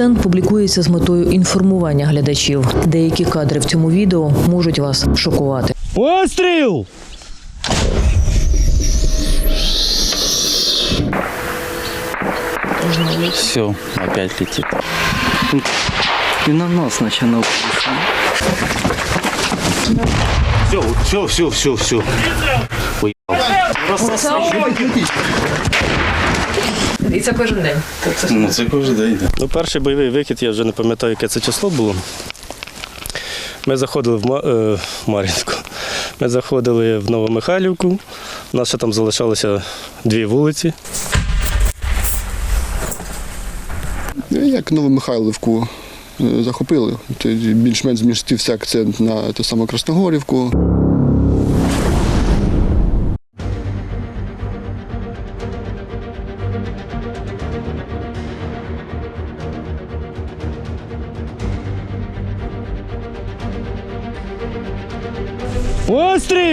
Контент публікується з метою інформування глядачів. Деякі кадри в цьому відео можуть вас шокувати. Постріл! Все, опять летит. И на нас начинал Все, все, все, все, все. І це кожен день. Ну це кожен день. да. Ну, перший бойовий викид, я вже не пам'ятаю, яке це число було. Ми заходили в, е. Ми заходили в Новомихайлівку. У нас ще там залишалося дві вулиці. Як Новомихайлівку е, захопили, більш-менш змістився акцент на ту саму Красногорівку.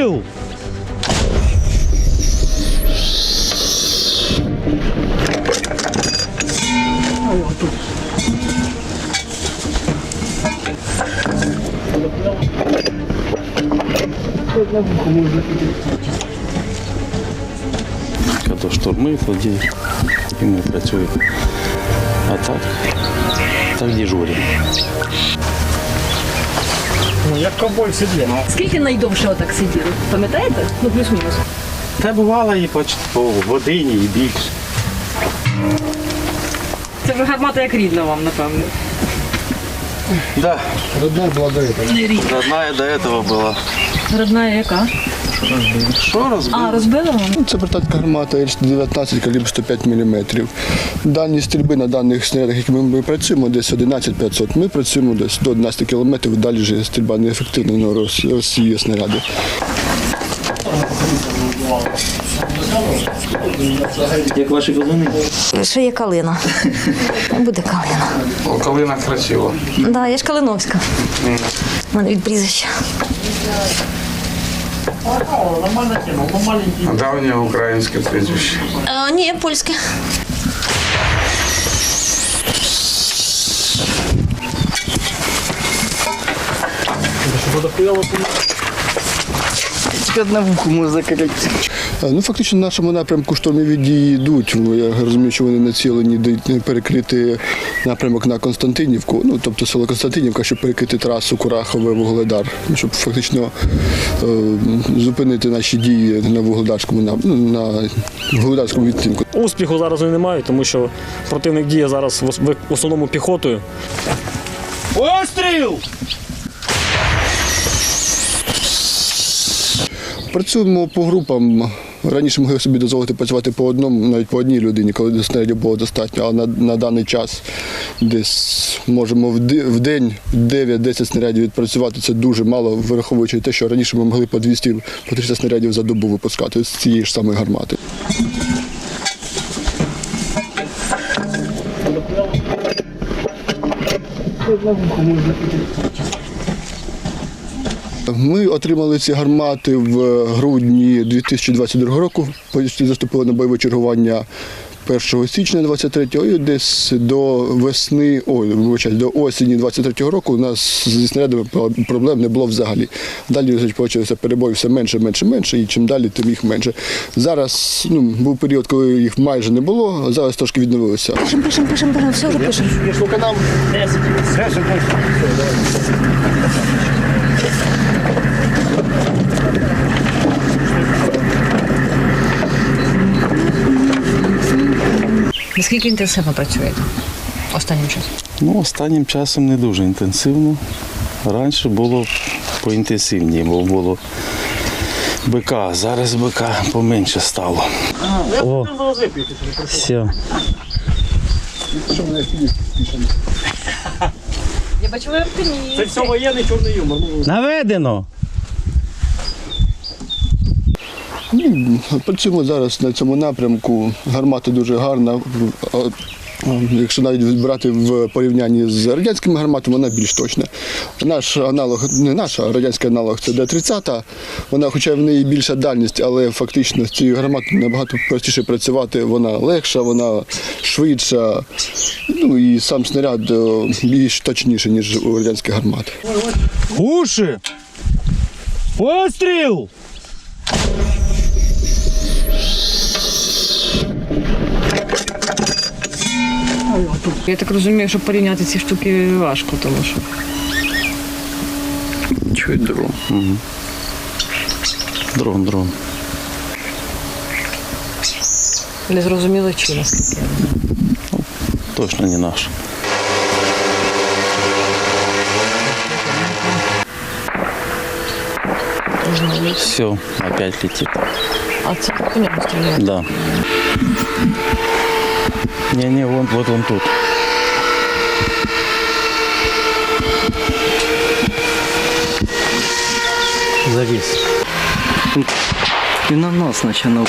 Постріл! Коли штурми, тоді і ми працюємо. А так, так дежуримо. Скільки найдовше отак сиділи? Пам'ятаєте? Ну, плюс-мінус. Та бувало і по, по годині, і більше. Це вже гармата як рідна вам, напевно. Да. Родная была до этого. Родная до этого была. Родна яка? Що розбив? А, розбила вам? Ну, Це британська гармата Л-19 калібр 105 мм. Дані стрільби на даних снарядах, якими ми працюємо, десь 11-500. Ми працюємо десь до 11 км, далі вже стрільба неефективна, розсіює снаряди. Як ваші позивні? Що є калина? Буде калина. Калина красива. Да, я ж Калиновська. У мене від прізвища. Давнє українське прізвище. А, ні, польське. Тільки одне вухо може закрити. Е, Ну, фактично, на нашому напрямку штурмові дії йдуть. Ну, Я розумію, що вони націлені перекрити напрямок на Константинівку, ну тобто село Константинівка, щоб перекрити трасу Курахове Вугледар, ну, щоб фактично е, зупинити наші дії на Вугледарському нап- ну, на Вугледарському відтинку. Успіху зараз вони не мають, тому що противник діє зараз в в основному піхотою. Постріл! Працюємо по групам. Раніше могли собі дозволити працювати по одному, навіть по одній людині, коли снарядів було достатньо. А на, на даний час десь можемо в, день 9-10 снарядів відпрацювати. Це дуже мало, враховуючи те, що раніше ми могли по 200 по 300 снарядів за добу випускати з цієї ж самої гармати. Ми отримали ці гармати в грудні 2022 року. Заступили на бойове чергування 1 січня 23-го і десь до весни, ой, вибачайте, до осені 23-го року у нас зі снарядами проблем не було взагалі. Далі почалися перебої все менше, менше, менше, і чим далі, тим їх менше. Зараз ну, був період, коли їх майже не було, а зараз трошки відновилося. Пишем, пишем, пишем, пишем, все вже пишем. Наскільки інтенсивно працюєте останнім часом? Ну, останнім часом не дуже інтенсивно. Раніше було поінтенсивніше, бо було БК, зараз БК поменше стало. О, все. Я бачу, ви оптиміст. Це все воєнний чорний юмор. Наведено! Працюємо зараз на цьому напрямку. Гармата дуже гарна. Якщо навіть брати в порівнянні з радянськими гарматами, вона більш точна. Наш аналог, не наш, а радянський аналог це Д-30. Вона, хоча в неї більша дальність, але фактично з цією гарматою набагато простіше працювати. Вона легша, вона швидша. Ну і сам снаряд е, більш точніший, ніж у радянських гармат. Уши! Постріл! Я так розумію, що порівняти ці штуки важко, тому що. Чуть дрон. Угу. Дрон, дрон. Не зрозуміло чи наскільки. Точно не наш. Все, опять летит. А це по ньому стріляє. Да. Не-не, вон, вот он тут. Завис. И на нас начинал.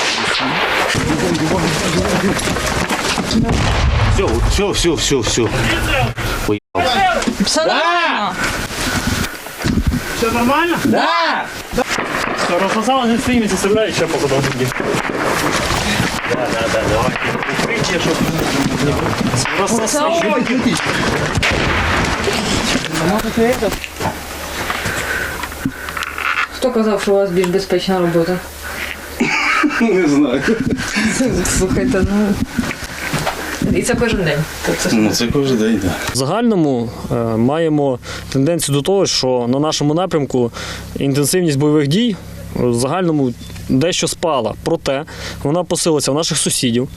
Все, все, все, все, все. Все нормально. Все нормально? Да! Все, рассосало не стоим, составляю, сейчас походу. Да, да, да, давай. Укрытие, чтобы... Рассосало. Хто казав, що у вас більш безпечна робота? Не знаю. Слухайте, ну. І це кожен день. Ну це кожен день, так. В загальному е, маємо тенденцію до того, що на нашому напрямку інтенсивність бойових дій в загальному дещо спала. Проте вона посилилася в наших сусідів.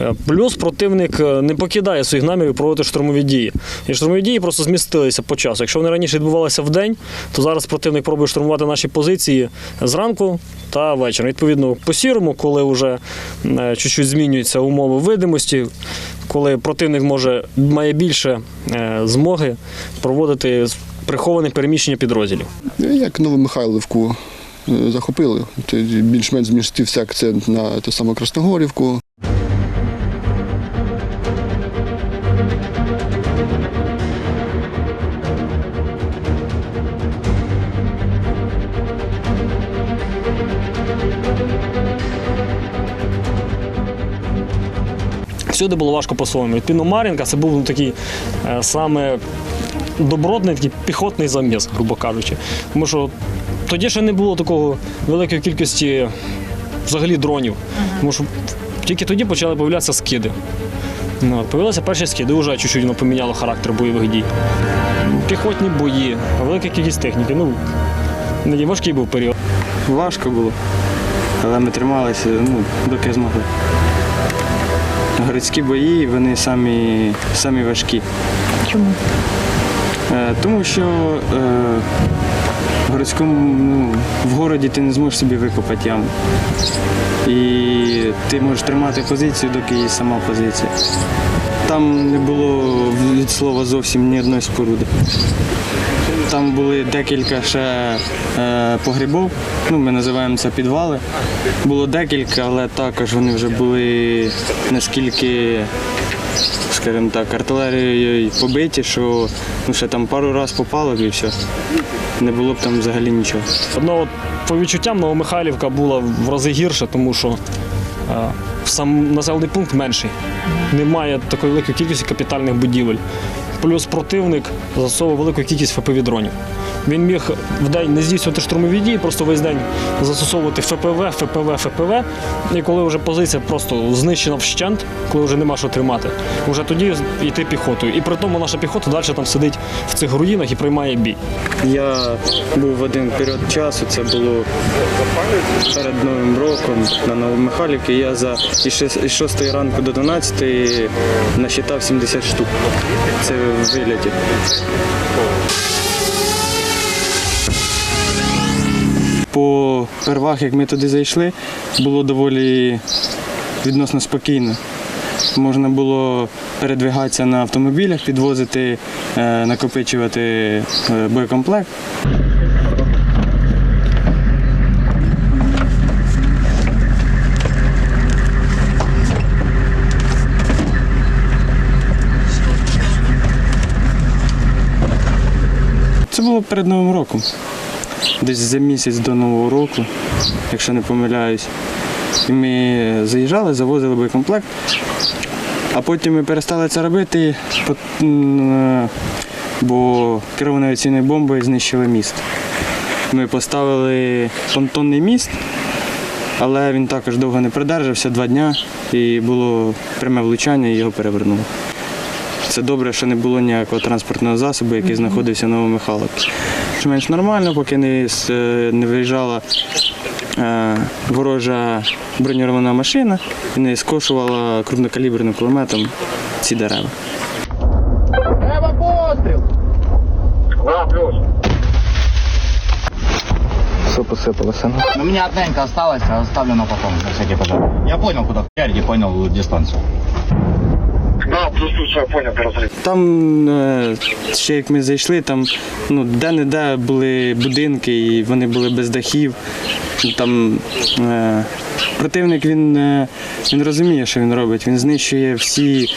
Е, Плюс противник е, не покидає своїх намірів проводити штурмові дії. І штурмові дії просто змістилися по часу. Якщо вони раніше відбувалися в день, то зараз противник пробує штурмувати наші позиції зранку та ввечері. Відповідно, по сірому, коли вже е, чуть-чуть змінюються умови видимості, коли противник може має більше змоги проводити приховане переміщення підрозділів. Як Новомихайлівку захопили, більш-менш змістився акцент на ту саму Красногорівку. Всюди було важко по-своєму. Відповідно, Мар'їнка це був ну, такий е, саме добротний такий піхотний заміс, грубо кажучи. Тому що тоді ще не було такого великої кількості взагалі дронів. Тому що тільки тоді почали з'являтися скиди. Ну, Появилися перші скиди, вже чуть-чуть воно поміняло характер бойових дій. Піхотні бої, велика кількість техніки. Ну, важкий був період. Важко було, але ми трималися, ну, доки змогли. Городські бої, вони самі, самі важкі. Чому? Е, тому що е, в городському, ну, в городі ти не зможеш собі викопати яму. І ти можеш тримати позицію, доки є сама позиція. Там не було від слова зовсім ні одної споруди. Там були декілька ще е, погрібів, ну, ми називаємо це підвали. Було декілька, але також вони вже були наскільки, скажімо так, артилерією побиті, що ну, ще там пару разів попало б і все. Не було б там взагалі нічого. Одно по відчуттям Новомихайлівка була в рази гірше, тому що е, сам населений пункт менший. Немає такої великої кількості капітальних будівель. Плюс противник застосовував велику кількість ФПВ-дронів. Він міг в день не здійснювати штурмові дії, просто весь день застосовувати ФПВ, ФПВ, ФПВ. І коли вже позиція просто знищена вщент, коли вже нема що тримати, вже тоді йти піхотою. І при тому наша піхота далі там сидить в цих руїнах і приймає бій. Я був в один період часу, це було перед Новим роком на Новомихайлівці. Я за із 6 ранку до 12 насчитав 70 штук. Це виліті. По первах, як ми туди зайшли, було доволі відносно спокійно. Можна було передвигатися на автомобілях, підвозити, е, накопичувати е, боєкомплект. було перед Новим роком. Десь за місяць до Нового року, якщо не помиляюсь. І ми заїжджали, завозили боєкомплект, а потім ми перестали це робити, е, бо керованою авіаційною бомбою знищили міст. Ми поставили понтонний міст, але він також довго не продержався, два дня, і було пряме влучання і його перевернуло. Це добре, що не було ніякого транспортного засобу, який знаходився в Новомихайловці. Менш нормально, поки не, е, не виїжджала е, ворожа броньована машина і не скошувала крупнокаліберним кулеметом ці дерева. Все посипалося. У меня одненька осталась, а оставлю на потом, на всякий пожар. Я понял, куда хуярить, и понял дистанцию. Да, плюс плюс я понял, перезаряд. Там е, ще як ми зайшли, там ну, де-не-де були будинки, і вони були без дахів. Там е, противник він, е, він розуміє, що він робить. Він знищує всі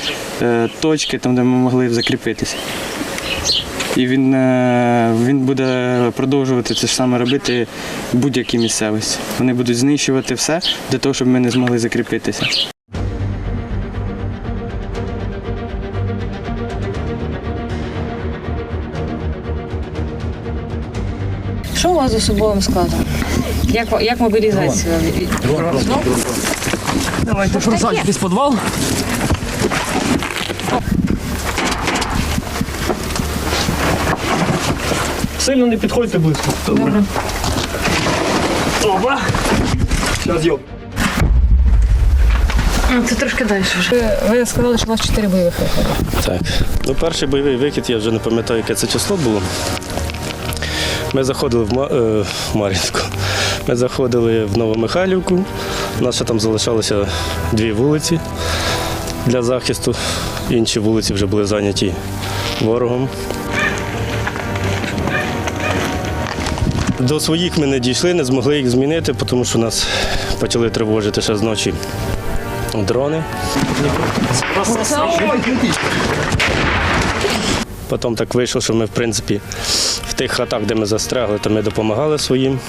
е, точки, там, де ми могли закріпитися. І він, е, він буде продовжувати це ж саме робити в будь-якій місцевості. Вони будуть знищувати все для того, щоб ми не змогли закріпитися. Що у вас з особовим складом? Як, як мобілізація? Давайте в підвал. Сильно не підходьте близько. Добре. Опа. Зараз йоп. Це трошки далі вже. Ви, ви сказали, що у вас чотири бойових виходи. Так. Ну, перший бойовий вихід, я вже не пам'ятаю, яке це число було. Ми заходили в, Ма- е, в Мар'їнську. Ми заходили в Новомихайлівку. У нас ще там залишалося дві вулиці для захисту. Інші вулиці вже були зайняті ворогом. До своїх ми не дійшли, не змогли їх змінити, тому що нас почали тривожити ще зночі дрони. Потім так вийшло, що ми, в принципі, в тих хатах, де ми застрягли, то ми допомагали своїм.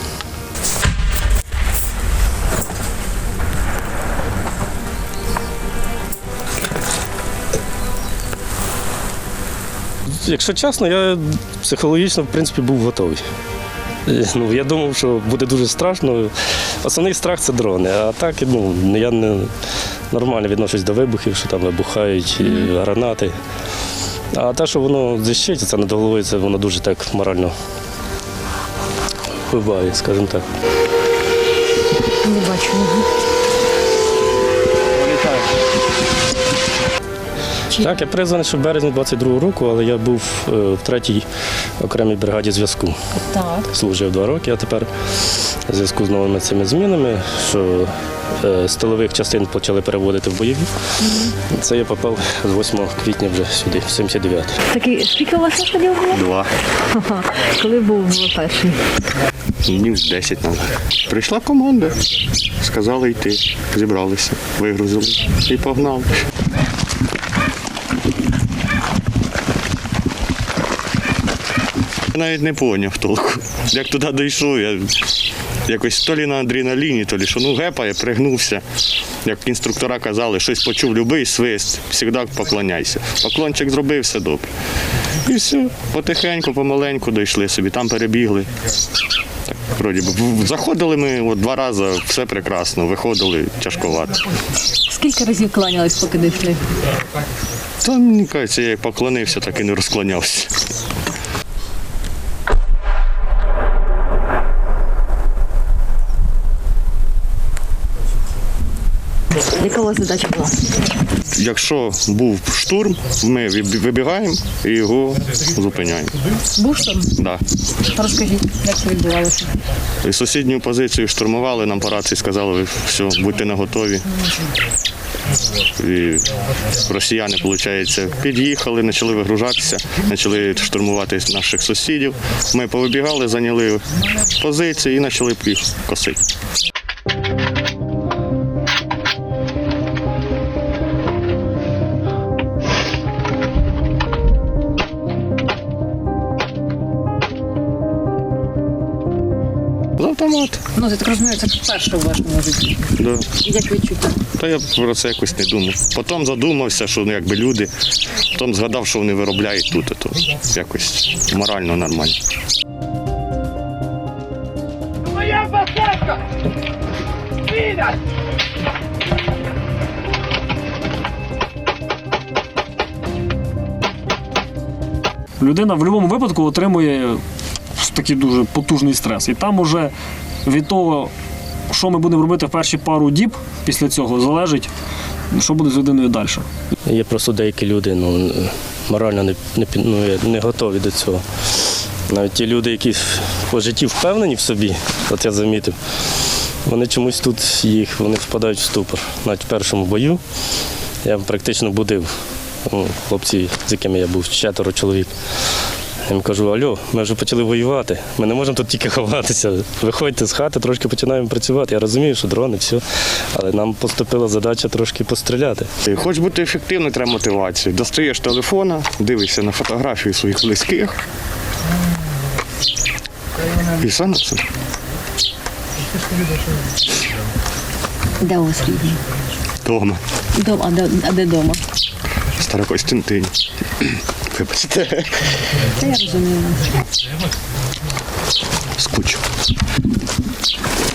Якщо чесно, я психологічно в принципі був готовий. Е, Ну, я думав, що буде дуже страшно. Основний страх це дрони. А так ну, я не нормально відношусь до вибухів, що там вибухають і гранати. А те, що воно зіщить, це над головою, це воно дуже так морально вбиває, скажімо так. Не бачу. Так, я призваний, що в березні 22-го року, але я був е, в третій окремій бригаді зв'язку. Так. Служив два роки, а тепер в зв'язку з новими цими змінами, що е, з тилових частин почали переводити в бойові. Це я попав з 8 квітня вже сюди, в 79 Такий, скільки у вас виходів було? Два. Коли був перший? Днів 10 назад. Прийшла команда. Сказали йти. Зібралися, вигрузили і погнали. Я навіть не поняв толку. Як туди дійшов, я якось то лі на адреналіні, то лі що ну гепає, пригнувся. Як інструктора казали, щось почув любий свист, завжди поклоняйся. Поклончик зробив, все добре. І все, потихеньку, помаленьку дійшли собі, там перебігли. Так, вроді би, заходили ми от два рази, все прекрасно, виходили тяжковато. Скільки разів кланялись, поки дійшли? Та мені кажеться, я як поклонився, так і не розклонявся. Яка у вас задача була? Якщо був штурм, ми вибігаємо і його зупиняємо. Був штурм? Да. Розкажіть, як це відбувалося? І сусідню позицію штурмували, нам по рації сказали, ви все, будьте наготові. І росіяни, виходить, під'їхали, почали вигружатися, почали штурмувати наших сусідів. Ми повибігали, зайняли позиції і почали їх косити. Ну, я так розумію, це вперше в вашому житті. да. Як відчуття? Та я про це якось не думав. Потім задумався, що ну, якби люди, потім згадав, що вони виробляють тут, то якось морально нормально. Людина в будь-якому випадку отримує такий дуже потужний стрес. І там уже від того, що ми будемо робити в перші пару діб після цього, залежить, що буде з людиною далі. Є просто деякі люди ну, морально не, не, ну, не готові до цього. Навіть ті люди, які по житті впевнені в собі, от я замітив, вони чомусь тут їх вони впадають в ступор. Навіть в першому бою я практично будив ну, хлопці, з якими я був, четверо чоловік. Я їм кажу, алло, ми вже почали воювати. Ми не можемо тут тільки ховатися. Виходьте з хати, трошки починаємо працювати. Я розумію, що дрони, все. Але нам поступила задача трошки постріляти. Хоч бути ефективним, треба мотивацію. Достаєш телефона, дивишся на фотографії своїх близьких. І все на це. Де у вас рідні? Дома. Дома, а де, а де дома? Старокостянтині. Вибачте. Та я розумію. Скучу.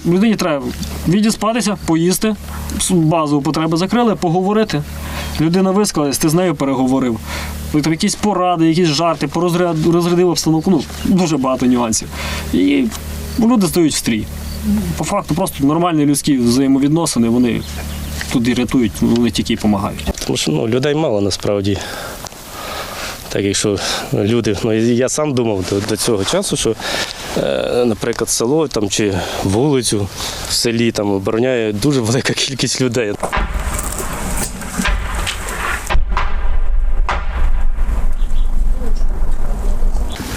Людині треба відіспатися, поїсти, базову потребу закрили, поговорити. Людина висказалась, ти з нею переговорив. Там якісь поради, якісь жарти, порозряд- розрядив обстановку. Ну, дуже багато нюансів. І люди стають в стрій. По факту, просто нормальні людські взаємовідносини, вони тут і рятують, вони тільки і допомагають. Тому що ну, людей мало насправді. Так якщо люди, ну я сам думав до, до цього часу, що, е, наприклад, село там, чи вулицю в селі там обороняє дуже велика кількість людей.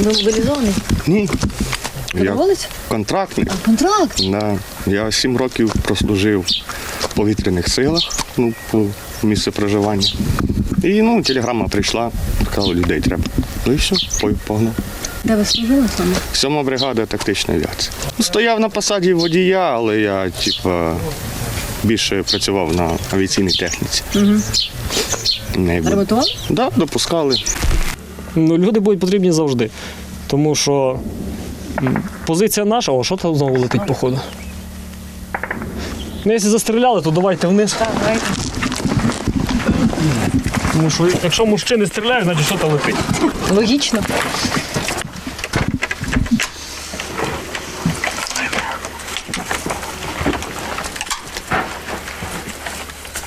Ви мобілізований? Ні. Я Доброволець? контрактник. Контракт? Да. Я сім років прослужив в повітряних силах, ну, по місцю проживання. І ну, телеграма прийшла, сказала, людей треба. Ну і все, пой- погнав. Де ви служили саме? Сьома бригада тактичної авіації. Ну, Стояв на посаді водія, але я типа, більше працював на авіаційній техніці. Угу. Було. Да, допускали. Ну, люди будуть потрібні завжди. Тому що позиція наша, о, що там знову летить, походу. Ну, якщо застріляли, то давайте вниз. Тому що якщо мужчини стріляють, значить що там летить. Логічно.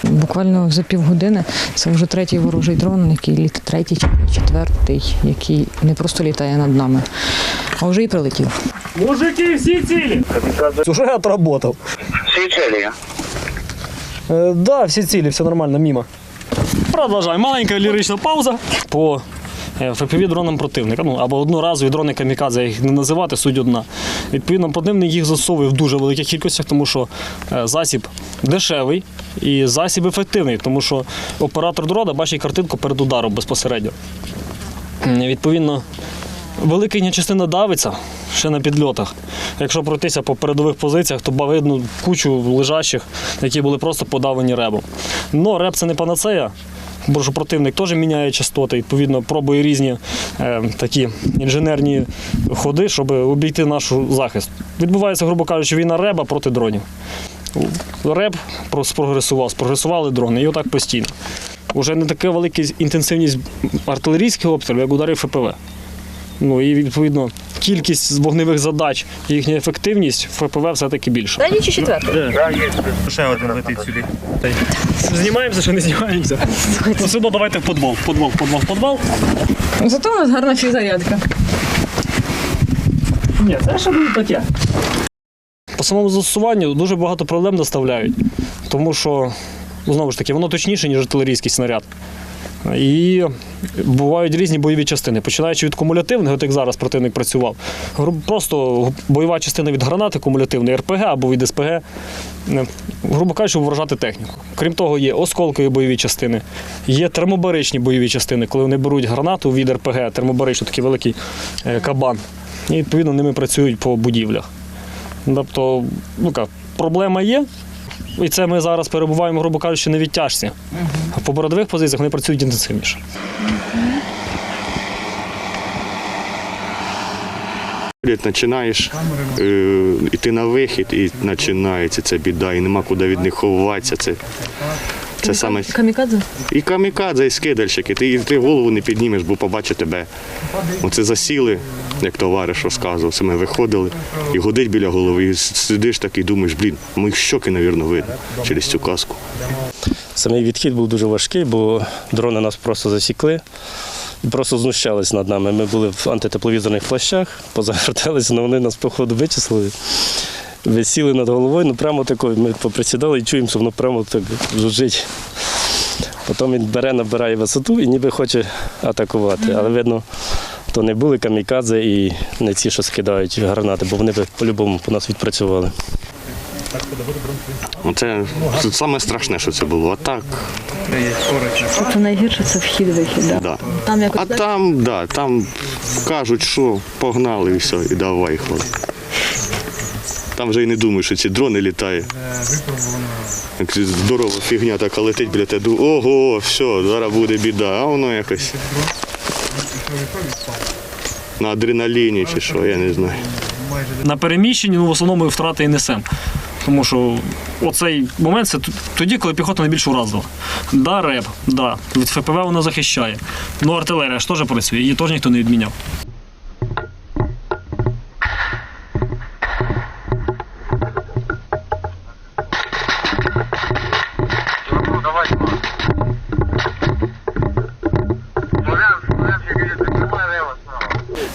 Буквально за півгодини це вже третій ворожий дрон, який літ третій чи четвертий, який не просто літає над нами, а вже і прилетів. Мужики, всі цілі! Уже отработав. Всі цілі. Е, да, всі цілі, все нормально, мимо. Продовжаємо. Маленька лірична пауза по е, FPV дронам противника. Ну, або одноразові дрони камікадзе, їх не називати, суть одна. Відповідно, противник їх засовує в дуже великих кількостях, тому що е, засіб дешевий і засіб ефективний, тому що оператор дрона бачить картинку перед ударом безпосередньо. Відповідно, велика частина давиться ще на підльотах. Якщо пройтися по передових позиціях, то видно кучу лежачих, які були просто подавлені ребом. Но реб це не панацея. Бо противник теж міняє частоти, відповідно, пробує різні е, такі інженерні ходи, щоб обійти наш захист. Відбувається, грубо кажучи, війна реба проти дронів. Реб спрогресував, спрогресували дрони, і отак постійно. Уже не така велика інтенсивність артилерійських обстрілів, як ударів ФПВ. Ну і відповідно кількість вогневих задач і їхня ефективність в ФПВ все-таки більша. Третій чи четвертий? Ще один летить сюди. Знімаємося, чи не знімаємося? Ну, все одно давайте в подвал, в подвал, в подвал, в подвал. Зато у нас гарна фізарядка. Ні, це ще буде таке. По самому застосуванню дуже багато проблем доставляють, тому що, ну, знову ж таки, воно точніше, ніж артилерійський снаряд. І бувають різні бойові частини, починаючи від кумулятивних, от як зараз противник працював. Просто бойова частина від гранати кумулятивної РПГ або від СПГ, е, грубо кажучи, вражати техніку. Крім того, є осколкові бойові частини, є термобаричні бойові частини, коли вони беруть гранату від РПГ, термобаричну, такий великий е, кабан, і відповідно ними працюють по будівлях. Тобто, ну проблема є. І це ми зараз перебуваємо, грубо кажучи, на відтяжці. А по бородових позиціях вони працюють інтенсивніше. Починаєш е, йти на вихід і починається ця біда, і нема куди від них ховатися. Це, це саме Камікадзе? і камікадзе, і скидальщики. Ти, ти голову не піднімеш, бо побачить тебе. Оце засіли, як товариш розказував. Це ми виходили і годить біля голови. І сидиш так і думаєш, блін, моїх щоки, мабуть, видно через цю каску. Самий відхід був дуже важкий, бо дрони нас просто засікли. і Просто знущались над нами. Ми були в антитепловізорних плащах, позаверталися, але вони нас, походу, вичислили. Висіли над головою, ну прямо такою. Ми поприсідали і чуємо, що воно прямо так жужжить. Потім він бере, набирає висоту і ніби хоче атакувати. Але видно, то не були камікадзе і не ці, що скидають гранати, бо вони би по-любому по нас відпрацювали. Оце саме страшне, що це було. А так, Тобто найгірше це вхід-вихід, да? да. Там якось А там, да, там кажуть, що погнали і все, і давай хлоп. Там вже і не думаєш, що ці дрони літають. Як здорова фігня така летить біля тебе. ду- Ого, все, зараз буде біда, а воно якось. На адреналіні чи що, я не знаю. На переміщенні ну, в основному ми втрати і несемо. Тому що оцей момент це тоді, коли піхота найбільш уразила. Да, РЕБ, да, від ФПВ вона захищає. Ну, артилерія ж теж працює, її теж ніхто не відміняв.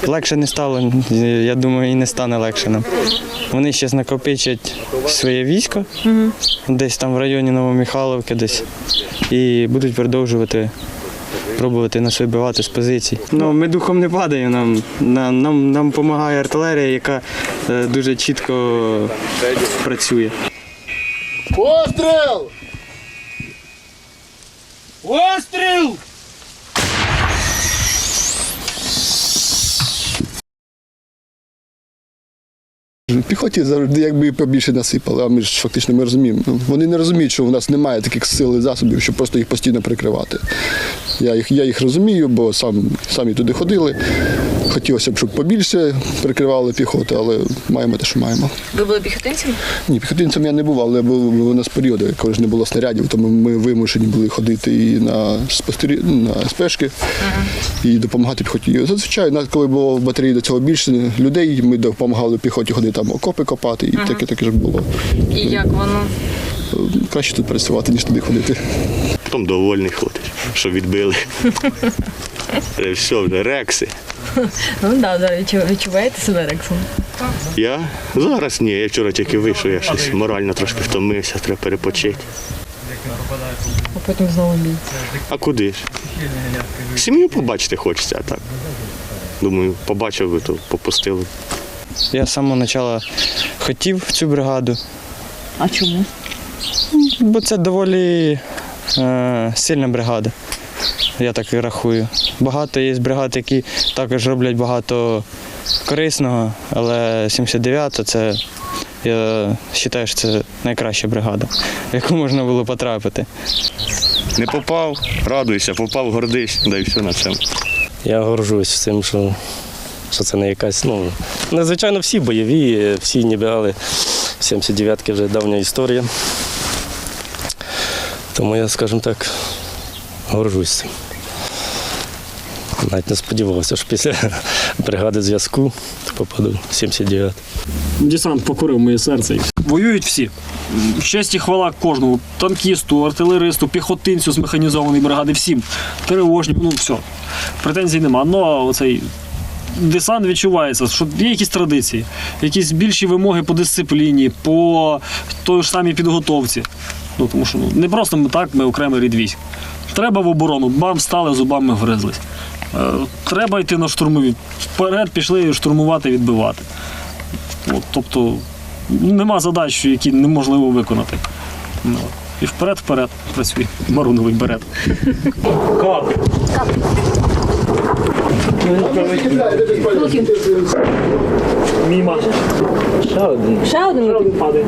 Легше не стало, я думаю, і не стане легше нам. Вони зараз накопичать своє військо десь там в районі Новомихайловки десь і будуть продовжувати пробувати нас вибивати з позицій. Ну, ми духом не падаємо, нам, нам, нам, нам допомагає артилерія, яка е, дуже чітко працює. Постріл! Постріл! Піхоті завжди якби побільше насипали, а ми ж фактично ми розуміємо. Ну, Вони не розуміють, що у нас немає таких сил і засобів, щоб просто їх постійно прикривати. Я їх, я їх розумію, бо сам, самі туди ходили. Хотілося б, щоб побільше прикривали піхоту, але маємо те, що маємо. Ви були піхотинцем? Ні, піхотинцем я не був, але був у нас періоди, коли ж не було снарядів, тому ми вимушені були ходити і на спостері... на спешки і допомагати піхоті. Зазвичай, коли було в батареї до цього більше людей, ми допомагали піхоті ходити там окопи копати, і таке таке ж було. І як воно? Краще тут працювати, ніж туди ходити. Потім довольний ходиш, що відбили. Е, Все, вже рекси. Ну да, да, відчуваєте себе рексом? Я зараз ні, я вчора тільки вийшов, я щось морально трошки втомився, треба перепочити. А потім знову бій. А куди ж? Сім'ю побачити хочеться, а так. Думаю, побачив би, то попустили. Я з самого початку хотів цю бригаду, А чому? бо це доволі е, сильна бригада. Я так і рахую. Багато є бригад, які також роблять багато корисного, але 79-та це, я вважаю, що це найкраща бригада, в яку можна було потрапити. Не попав, радуйся, попав, гордись, да і все на цьому. Я горжусь цим, що, що це не якась. Ну, незвичайно всі бойові, всі ніби, але 79-ки вже давня історія. Тому я, скажімо так, горжусь цим. Навіть не сподівався, що після бригади зв'язку попаду в 79 Десант покорив моє серце. Воюють всі. Честь і хвала кожному. Танкісту, артилеристу, піхотинцю з механізованої бригади, всім. Тривожні, ну все. Претензій нема. Ну, оцей десант відчувається, що є якісь традиції, якісь більші вимоги по дисципліні, по той ж самій підготовці. Ну, тому що ну, не просто ми так, ми окремий рід військ. Треба в оборону, бам, стали, зубами вгризлись. Е, Треба йти на штурмові. Вперед пішли штурмувати, відбивати. От, тобто нема задач, які неможливо виконати. Ну, і вперед-вперед працює. Маруновий берет. Капи. Міма. Ще один. Падає.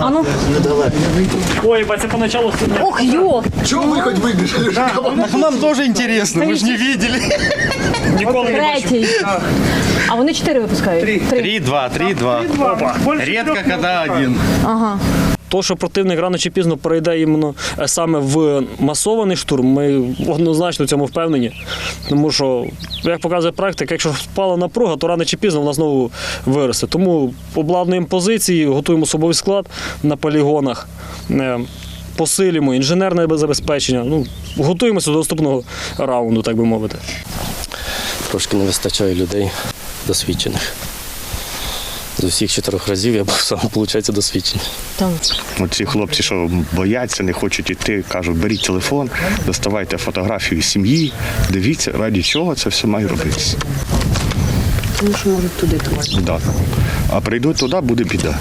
А ну. Ой, бать, це поначалу сильно. Ох, йо! Чому ви хоч видиш? Нам теж інтересно, ми ж не бачили. Ніколи не бачив. Третій. А вони чотири випускають? Три. 3-2, 3-2. Рідко коли один. Ага. То, що противник рано чи пізно перейде іменно е, саме в масований штурм, ми однозначно в цьому впевнені. Тому що, як показує практика, якщо впала напруга, то рано чи пізно вона знову виросте. Тому обладнуємо позиції, готуємо особовий склад на полігонах, е, посилюємо інженерне забезпечення. Ну, готуємося до наступного раунду, так би мовити. Трошки не вистачає людей досвідчених. З усіх чотирьох разів я був сам, виходить, досвідчений. Там. Оці хлопці, що бояться, не хочуть йти, кажуть, беріть телефон, доставайте фотографію сім'ї, дивіться, раді чого це все має робитися. Тому що можуть туди тримати. Да. А прийдуть туди, буде біда.